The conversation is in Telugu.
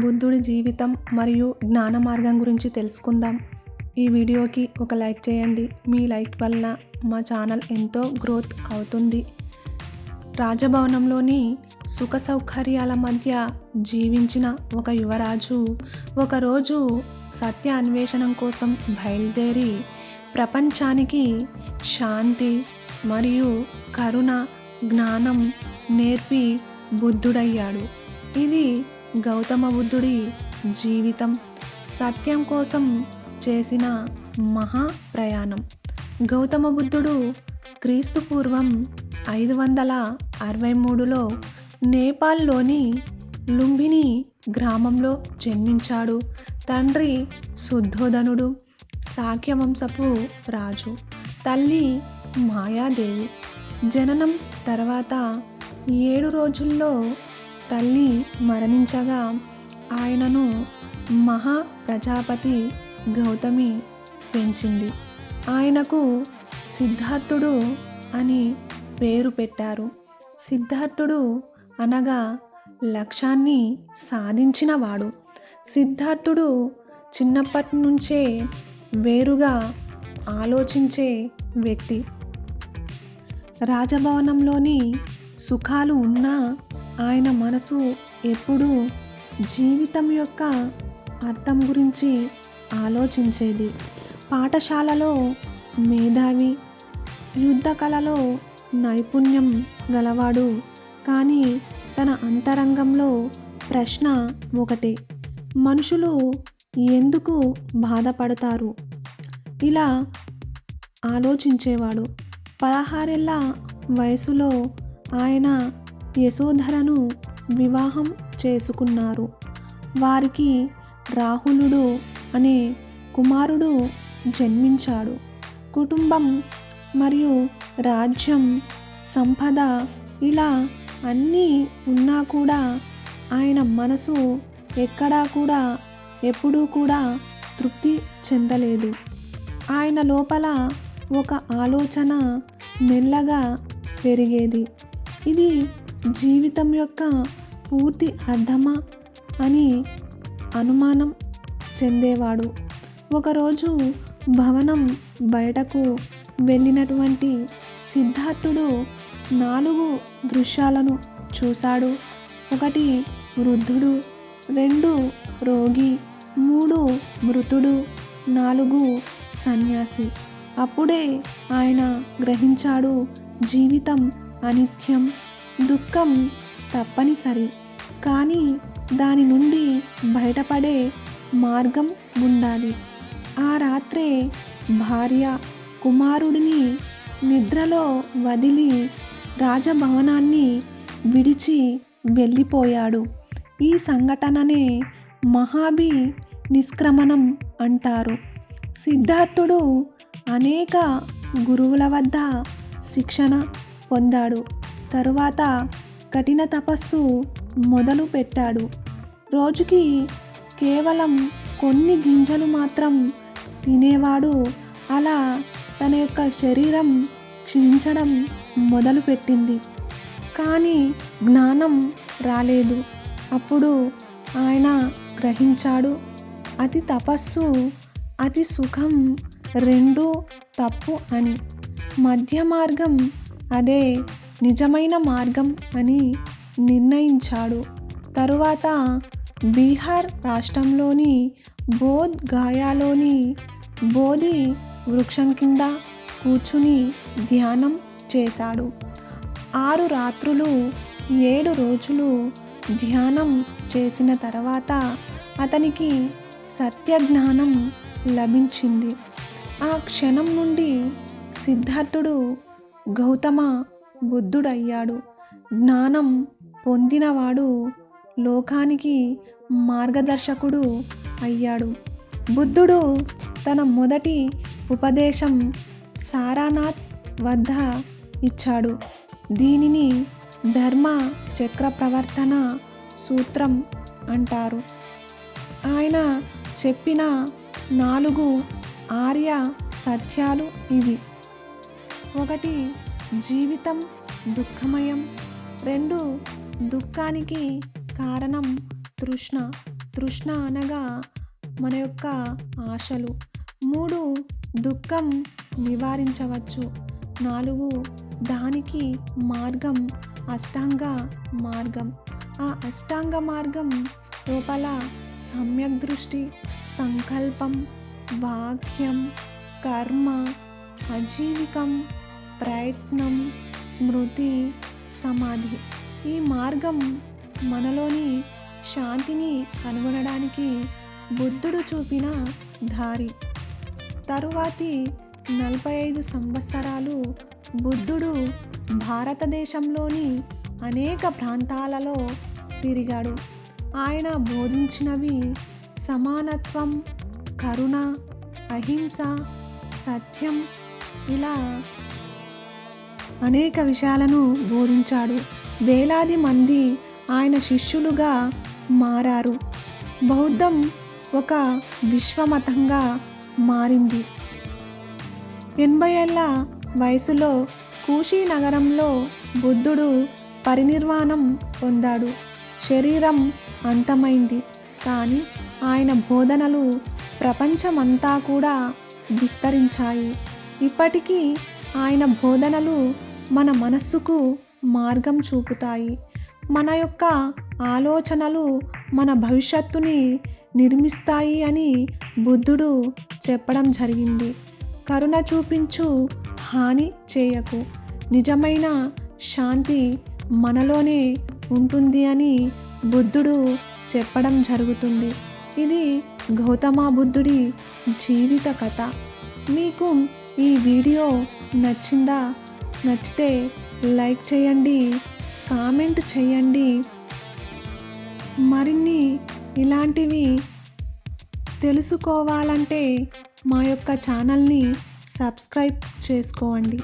బుద్ధుడి జీవితం మరియు జ్ఞాన మార్గం గురించి తెలుసుకుందాం. ఈ వీడియోకి ఒక లైక్ చేయండి. మీ లైక్ వల్ల మా ఛానల్ ఎంతో గ్రోత్ అవుతుంది. రాజభవనంలోని సుఖ సౌకర్యాల మధ్య జీవించిన ఒక యువరాజు ఒకరోజు సత్య అన్వేషణం కోసం బయలుదేరి ప్రపంచానికి శాంతి మరియు కరుణ జ్ఞానం నేర్పి బుద్ధుడయ్యాడు. ఇది గౌతమ బుద్ధుడి జీవితం సత్యం కోసం చేసిన మహా ప్రయాణం. గౌతమ బుద్ధుడు క్రీస్తు పూర్వం ఐదు వందల అరవై మూడులో నేపాల్లోని లుంబిని గ్రామంలో జన్మించాడు. తండ్రి శుద్ధోధనుడు సాఖ్యవంశపు రాజు తల్లి మాయాదేవి. జననం తర్వాత ఏడు రోజుల్లో తల్లి మరణించగా ఆయనను మహా ప్రజాపతి గౌతమి పెంచింది. ఆయనకు సిద్ధార్థుడు అని పేరు పెట్టారు. సిద్ధార్థుడు అనగా లక్ష్యాన్ని సాధించినవాడు. సిద్ధార్థుడు చిన్నప్పటి నుంచే వేరుగా ఆలోచించే వ్యక్తి. రాజభవనంలోని సుఖాలు ఉన్నా ఆయన మనసు ఎప్పుడూ జీవితం యొక్క అర్థం గురించి ఆలోచించేది. పాఠశాలలో మేధావి యుద్ధ కళలో నైపుణ్యం గలవాడు కానీ తన అంతరంగంలో ప్రశ్న ఒకటే మనుషులు ఎందుకు బాధపడతారు? ఇలా ఆలోచించేవాడు. పదహారేళ్ళ వయసులో ఆయన యశోధరను వివాహం చేసుకున్నారు. వారికి రాహులుడు అనే కుమారుడు జన్మించాడు. కుటుంబం మరియు రాజ్యం సంపద ఇలా అన్నీ ఉన్నా కూడా ఆయన మనసు ఎక్కడా కూడా ఎప్పుడూ కూడా తృప్తి చెందలేదు. ఆయన లోపల ఒక ఆలోచన మెల్లగా పెరిగేది. ఇది జీవితం యొక్క పూర్తి అర్థమా అని అనుమానం చెందేవాడు. ఒకరోజు భవనం బయటకు వెళ్ళినటువంటి సిద్ధార్థుడు నాలుగు దృశ్యాలను చూశాడు. ఒకటి వృద్ధుడు రెండు రోగి మూడు మృతుడు నాలుగు సన్యాసి. అప్పుడే ఆయన గ్రహించాడు జీవితం అనిత్యం. దుఃఖం తప్పనిసరి. కానీ దాని నుండి బయటపడే మార్గం ఉండాలి. ఆ రాత్రే భార్య కుమారుడిని నిద్రలో వదిలి రాజభవనాన్ని విడిచి వెళ్ళిపోయాడు. ఈ సంఘటననే మహాభి నిష్క్రమణం అంటారు. సిద్ధార్థుడు అనేక గురువుల వద్ద శిక్షణ పొందాడు. తరువాత కఠిన తపస్సు మొదలు పెట్టాడు. రోజుకి కేవలం కొన్ని గింజలు మాత్రం తినేవాడు. అలా తన యొక్క శరీరం క్షీణించడం మొదలుపెట్టింది. కానీ జ్ఞానం రాలేదు. అప్పుడు ఆయన గ్రహించాడు అతి తపస్సు అతి సుఖం రెండూ తప్పు అని. మధ్య మార్గం అదే నిజమైన మార్గం అని నిర్ణయించాడు. తరువాత బీహార్ రాష్ట్రంలోని బోధ్ గాయాలోని బోధి వృక్షం కింద కూర్చుని ధ్యానం చేశాడు. ఆరు రాత్రులు ఏడు రోజులు ధ్యానం చేసిన తర్వాత అతనికి సత్యజ్ఞానం లభించింది. ఆ క్షణం నుండి సిద్ధార్థుడు గౌతమ బుద్ధుడయ్యాడు. జ్ఞానం పొందినవాడు లోకానికి మార్గదర్శకుడు అయ్యాడు. బుద్ధుడు తన మొదటి ఉపదేశం సారానాథ్ వద్ద ఇచ్చాడు. దీనిని ధర్మ చక్ర ప్రవర్తన సూత్రం అంటారు. ఆయన చెప్పిన నాలుగు ఆర్య సత్యాలు ఇవి. ఒకటి జీవితం దుఃఖమయం. రెండు దుఃఖానికి కారణం తృష్ణ. తృష్ణ అనగా మన యొక్క ఆశలు. మూడు దుఃఖం నివారించవచ్చు. నాలుగు దానికి మార్గం అష్టాంగ మార్గం. ఆ అష్టాంగ మార్గం లోపల సమ్యక్ దృష్టి సంకల్పం వాక్యం కర్మ అజీవికం ప్రయత్నం స్మృతి సమాధి. ఈ మార్గం మనలోని శాంతిని కనుగొనడానికి బుద్ధుడు చూపిన దారి. తరువాతి నలభై ఐదు సంవత్సరాలు బుద్ధుడు భారతదేశంలోని అనేక ప్రాంతాలలో తిరిగాడు. ఆయన బోధించినవి సమానత్వం కరుణ అహింస సత్యం. ఇలా అనేక విషయాలను బోధించాడు. వేలాది మంది ఆయన శిష్యులుగా మారారు. బౌద్ధం ఒక విశ్వమతంగా మారింది. ఎనభై ఏళ్ళ వయసులో కూషీ నగరంలో బుద్ధుడు పరినిర్వాణం పొందాడు. శరీరం అంతమైంది. కానీ ఆయన బోధనలు ప్రపంచమంతా కూడా విస్తరించాయి. ఇప్పటికీ ఆయన బోధనలు మన మనస్సుకు మార్గం చూపుతాయి. మన యొక్క ఆలోచనలు మన భవిష్యత్తుని నిర్మిస్తాయి అని బుద్ధుడు చెప్పడం జరిగింది. కరుణ చూపించు హాని చేయకు. నిజమైన శాంతి మనలోనే ఉంటుంది అని బుద్ధుడు చెప్పడం జరుగుతుంది. ఇది గౌతమ బుద్ధుడి జీవిత కథ. మీకు ఈ వీడియో నచ్చిందా? నచ్చితే లైక్ చేయండి కామెంట్ చేయండి. మరిన్ని ఇలాంటివి తెలుసుకోవాలంటే మా యొక్క ఛానల్ని సబ్స్క్రైబ్ చేసుకోండి.